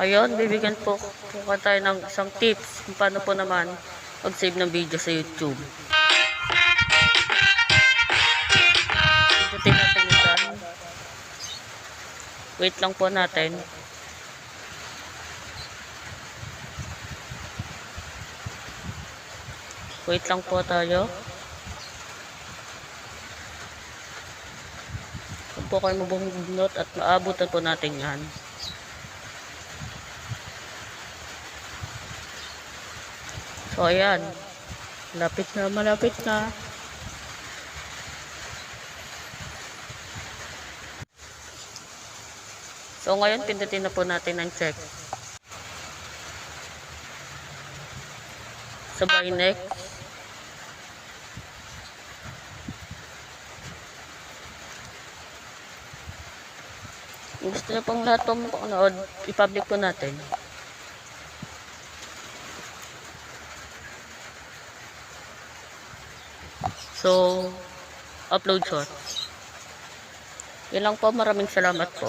Ngayon, bibigyan po, po tayo ng isang tips kung paano po naman mag-save ng video sa YouTube. Pindutin natin yung. Wait lang po natin. Wait lang po tayo. Kung po kayo mabunot at maabutan po natin yan. So, ayan. Malapit na, malapit na. So, ngayon, pindutin na po natin ang check. Sabay next. Kung gusto niyo pong lahat po mapanood, i-public po natin. So, upload short. Yun lang po. Maraming salamat po.